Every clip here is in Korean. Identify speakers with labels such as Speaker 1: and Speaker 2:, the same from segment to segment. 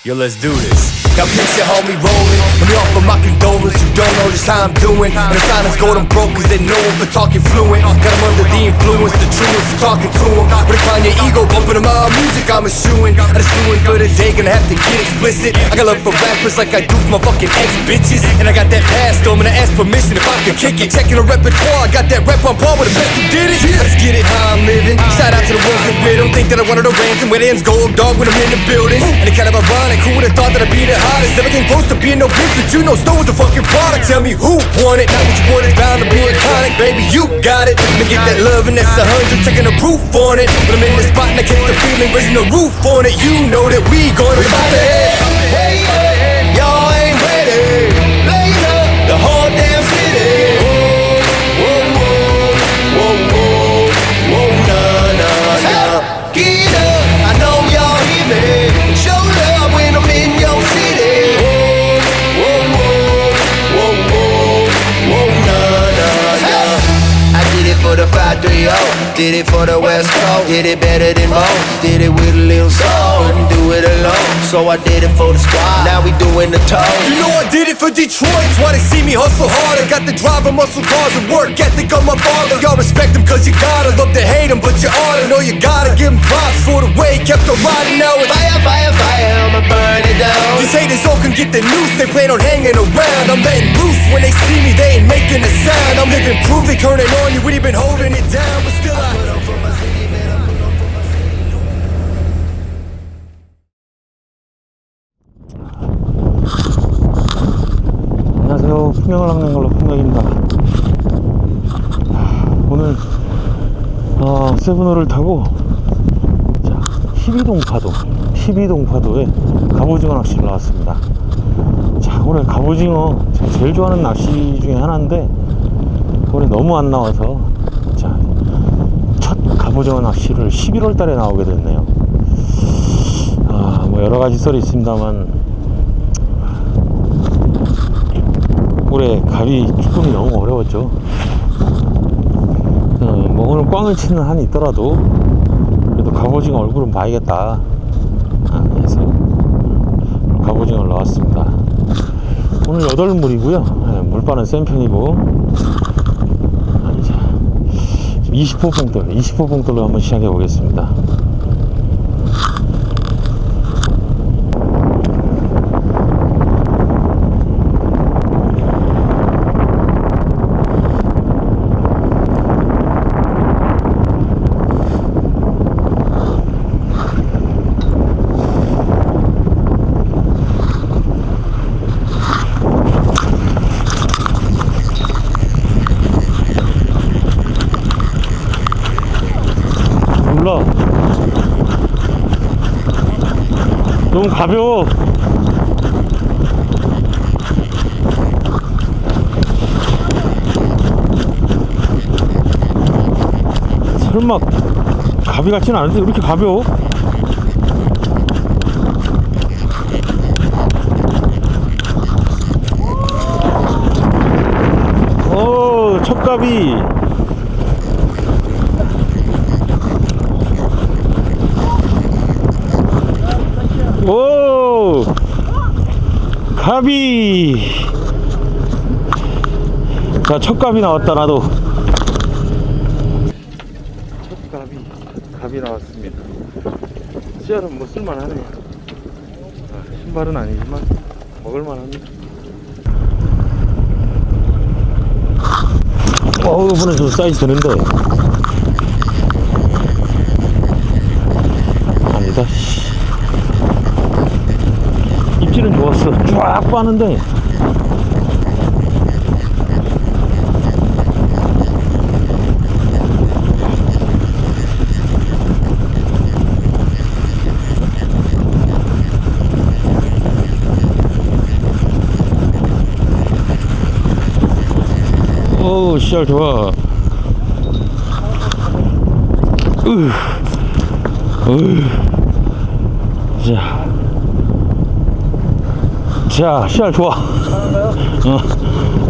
Speaker 1: Yo, let's do this. Now picture homie rolling. Let me offer my condolence. You don't know just how I'm doing. And the silence gold, I'm broke cause they know him for talking fluent. Got him under the influence, the truest, talking to him. But decline your ego, bumping him out music, I'm eschewing. I just doing for the day, gonna have to get explicit. I got love for rappers like I do for my fucking ex bitches. And I got that past, though, I'm gonna ask permission if I can kick it. Checking the repertoire, I got that rep on par with the best who did it. Let's get it how I'm living. Shout out to the ones that with them. Think that I wanted a ransom where the ends gold dog when I'm in the building. And it kind of ironic, who would've thought that I'd be the hottest? Never came close to being no bitch, but you know Snow was the fucking product. Tell me who won it? Not what you want is bound to be iconic, baby. You got it. Let me get that love and that's a hundred, checking the proof on it. But I'm in the spot and I catch the feeling, raising the roof on it. You know that we gonna about to head.
Speaker 2: Did it for the West Coast, did it better than most, did it with a little soul, couldn't do it alone, so I did it for the squad, now we doing the toes.
Speaker 1: You know I did it for Detroit, that's why they see me hustle hard. I got the drive and muscle cars and work ethic of my father. Y'all respect him cause you gotta, love to hate him, but you oughta know you gotta give him props for the way he kept on riding. Now it's
Speaker 2: Fire, fire, fire, I'ma burn it down.
Speaker 1: These haters all can get the noose, they plan on hanging around. I'm letting loose when they see me, they ain't making a sound. I'm living proof, they turning on you, we been holding it down, but still I.
Speaker 3: 안녕하세요. 풍경을 낚는 걸로 풍경입니다. 오늘 어, 세븐호를 타고 자, 12동 파도, 12동 파도에 갑오징어 낚시를 나왔습니다. 자, 올해 갑오징어 제가 제일 좋아하는 낚시 중에 하나인데 올해 너무 안 나와서 자, 첫 갑오징어 낚시를 11월 달에 나오게 됐네요. 아, 뭐 여러 가지 썰이 있습니다만 올해 갑이 조금이 너무 어려웠죠. 어, 뭐 오늘 꽝을 치는 한이 있더라도 그래도 갑오징어 얼굴은 봐야겠다. 아, 해서 갑오징어를 나왔습니다. 오늘 8물이고요. 예, 물바는 센 편이고 20호 봉돌, 20호 봉돌로 한번 시작해 보겠습니다. 몰라. 너무 가벼워. 설마 가비 같지는 않은데 왜 이렇게 가벼워? 오, 첫가비. 오 가비 자 첫갑이 나왔다 나도 첫갑이 갑이 나왔습니다 씨알은 뭐 쓸만하네요 아, 신발은 아니지만 먹을만합니다 어 이번에 좀 사이즈 되는데 아니다 씨. 입질은 좋았어. 쫙 빠는데. 오, 씨알 좋아. 으, 으. 자. 자, 씨알 좋아. 어.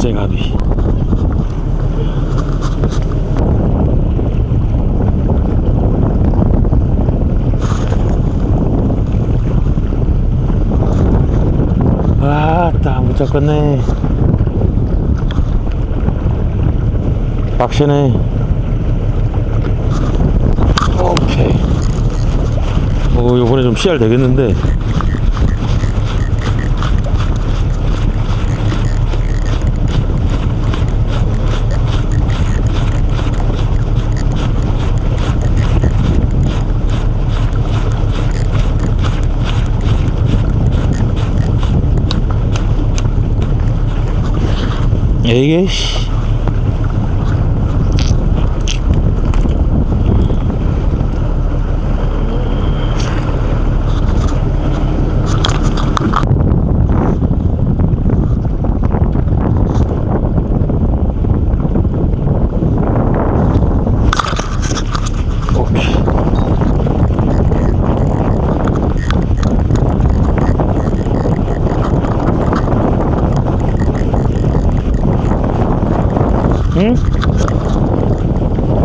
Speaker 3: 째 가비 아따 못 잡겠네. 빡시네 오케이. 어 요번에 좀 씨알 되겠는데 이게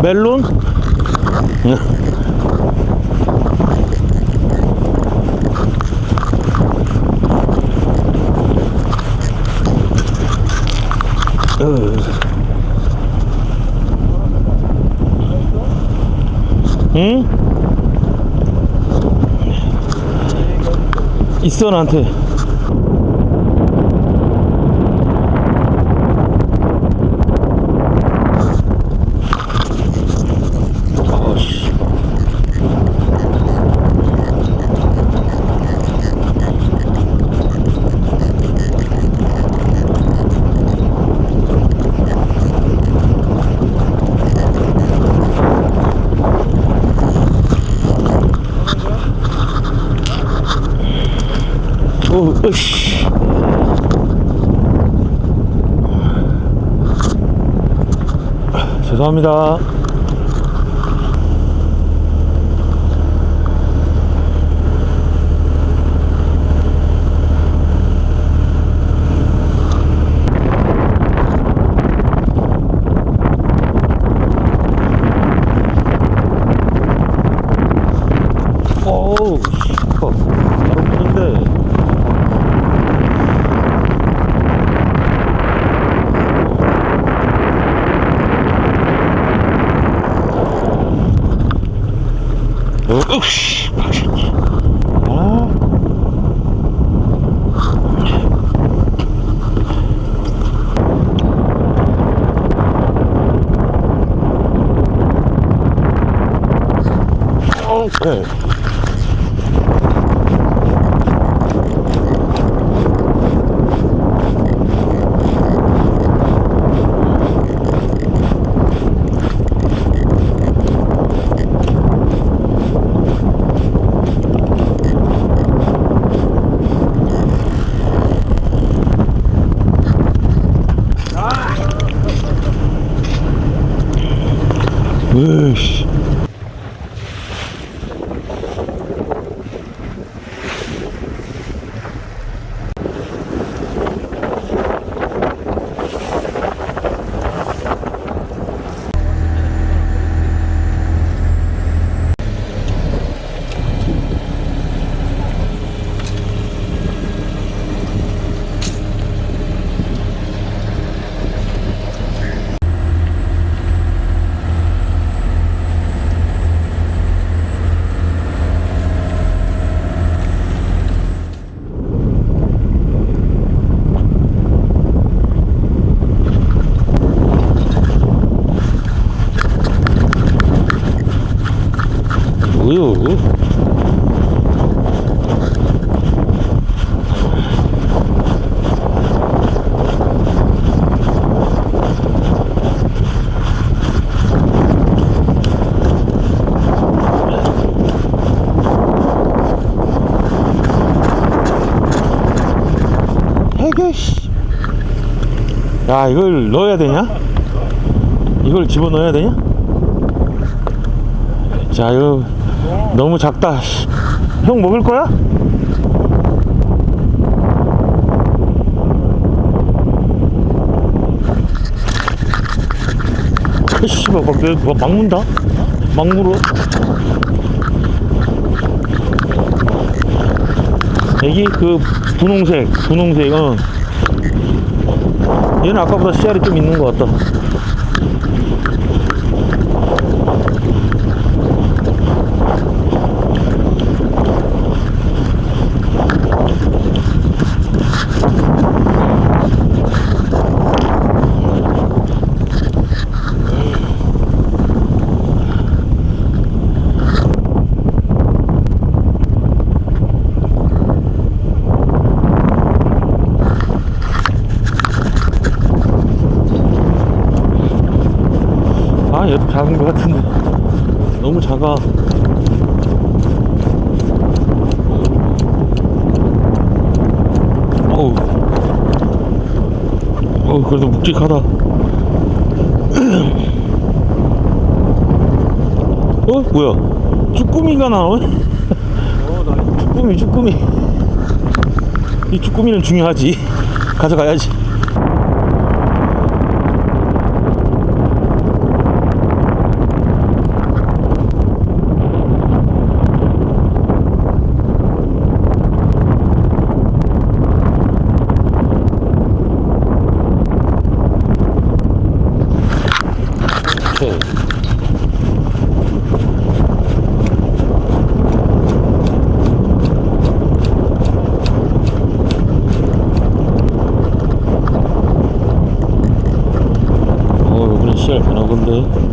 Speaker 3: 멜론? 응? 있어 나한테 어씨 오, 으씨. 죄송합니다. 오우, 씨. 바로 끄는데. 어, 으씨, 박신이. 아. 오케이. 으씨. 씨. 야 이걸 넣어야 되냐? 이걸 집어 넣어야 되냐? 자 이거 너무 작다. 형 먹을 거야? 씨발, 막 문다? 막 물어. 여기 그 분홍색, 분홍색은 얘는 아까보다 씨알이 좀 있는 것 같다. 묵직하다. 어? 뭐야? 쭈꾸미가 나와? 쭈꾸미 쭈꾸미. 이 쭈꾸미는 중요하지. 가져가야지 oldu.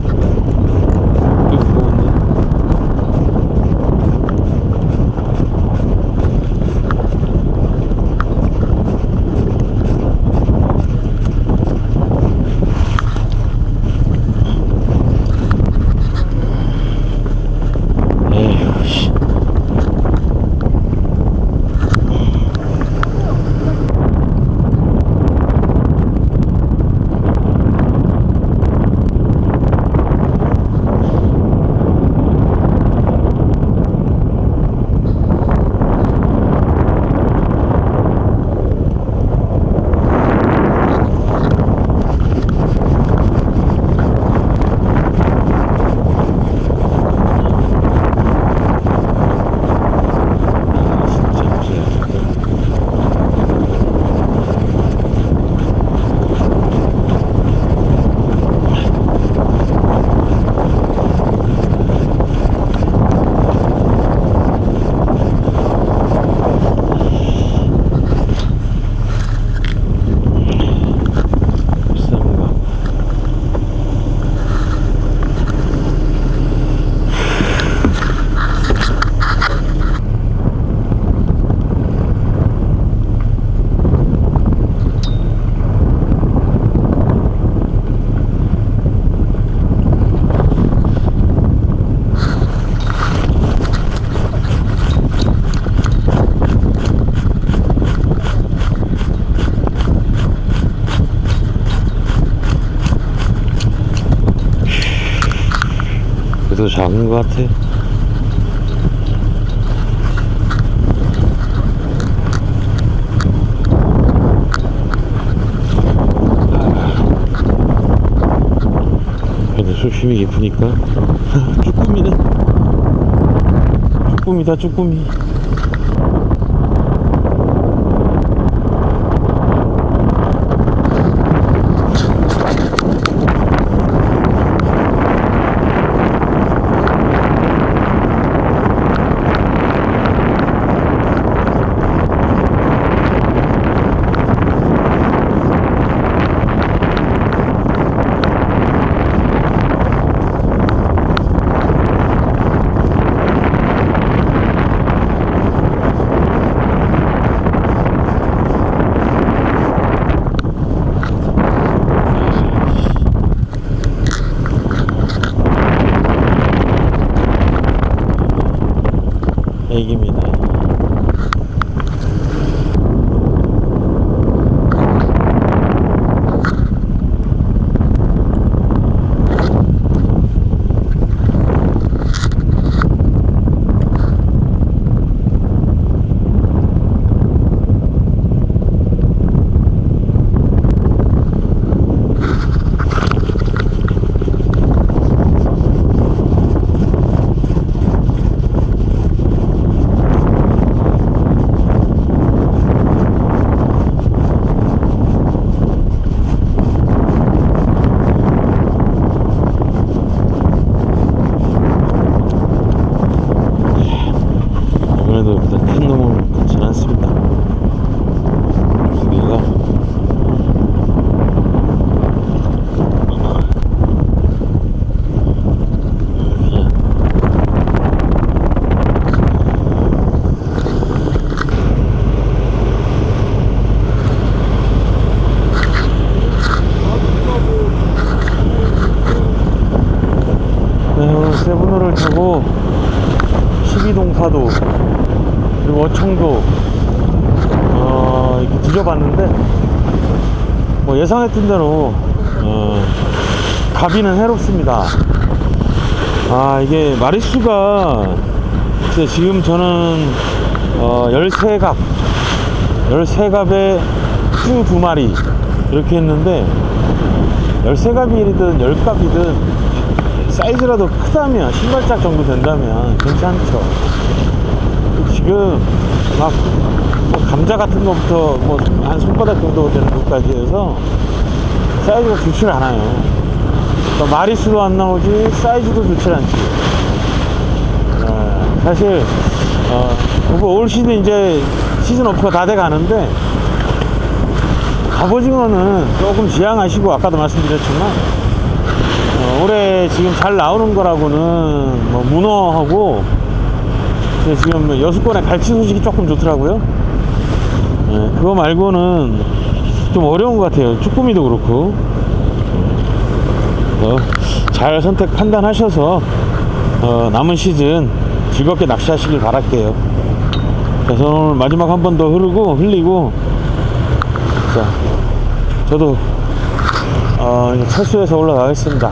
Speaker 3: 그래도 작은 것 같아. 근데 수심이 깊으니까 쭈꾸미네. 쭈꾸미다 쭈꾸미. 예상했던 대로 어, 가비는 해롭습니다. 아 이게 마리수가 지금 저는 어, 13갑 13갑에 쭈 두 마리 이렇게 했는데 13갑이든 10갑이든 사이즈라도 크다면 신발짝 정도 된다면 괜찮죠 지금 막 뭐 감자 같은 것부터 뭐 한 손바닥 정도 되는 것까지 해서 사이즈가 좋질 않아요 그러니까 마리수도 안 나오지 사이즈도 좋질 않지 어, 사실 어, 뭐올 시즌 이제 시즌 오프가 다 돼 가는데 갑오징어는 조금 지양하시고 아까도 말씀드렸지만 어, 올해 지금 잘 나오는 거라고는 뭐 문어하고 지금 여수권의 갈치 소식이 조금 좋더라고요. 예, 그거 말고는 좀 어려운 것 같아요. 쭈꾸미도 그렇고. 어, 잘 선택 판단하셔서 어, 남은 시즌 즐겁게 낚시하시길 바랄게요. 자, 저는 오늘 마지막 한 번 더 흐르고 흘리고 자, 저도 어, 철수해서 올라가겠습니다.